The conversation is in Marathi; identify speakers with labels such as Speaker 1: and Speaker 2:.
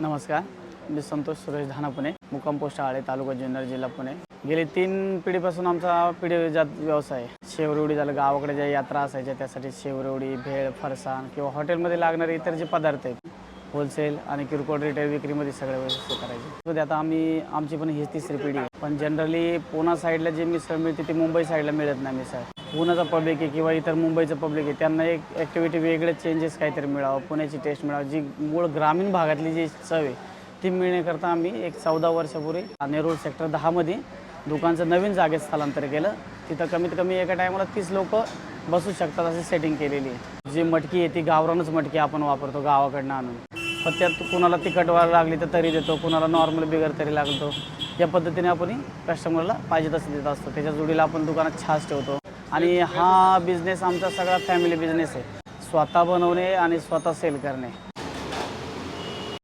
Speaker 1: नमस्कार मी संतोष सुरेश धाना पुणे मुक्काम पोस्ट आळे तालुका जुन्नर जिल्हा पुणे गेली तीन पिढीपासून आमचा पिढीजात व्यवसाय आहे. शेवरेवडी झालं गावाकडे ज्या यात्रा असायच्या त्यासाठी शेवरेवडी भेळ फरसाण किंवा हॉटेलमध्ये लागणारे इतर जे पदार्थ आहेत होलसेल आणि किरकोळ रिटेल विक्रीमध्ये सगळ्या व्यवस्थित करायचे तर आता आम्ही आमची पण हीच तिसरी पिढी आहे. पण जनरली पुणा साईडला जे मिसळ मिळते ती मुंबई साईडला मिळत नाही मिसळ. पुण्याचा पब्लिक आहे किंवा इतर मुंबईचं पब्लिक आहे त्यांना एक ॲक्टिव्हिटी वेगळे चेंजेस काहीतरी मिळावं पुण्याची टेस्ट मिळावं. जी मूळ ग्रामीण भागातली जी चव आहे ती मिळण्याकरता आम्ही एक चौदा वर्षापूर्वी नेरूळ सेक्टर दहामध्ये दुकानचं नवीन जागेत स्थलांतर केलं. तिथं कमीत कमी एका टायमाला तीस लोक बसू शकतात अशी सेटिंग केलेली आहे. जी मटकी आहे ती गावरानच मटकी आपण वापरतो गावाकडनं आणून. पण त्यात कुणाला तिखट वाढ लागली तर तरी देतो कुणाला नॉर्मल बिगर तरी लागतो. या पद्धतीने आपण कस्टमरला पाहिजे तसं देत असतो. त्याच्या जोडीला आपण दुकानात छास ठेवतो. आणि हा बिझनेस आमचा सगळा फॅमिली बिझनेस आहे. स्वतः बनवणे आणि स्वतः सेल करणे.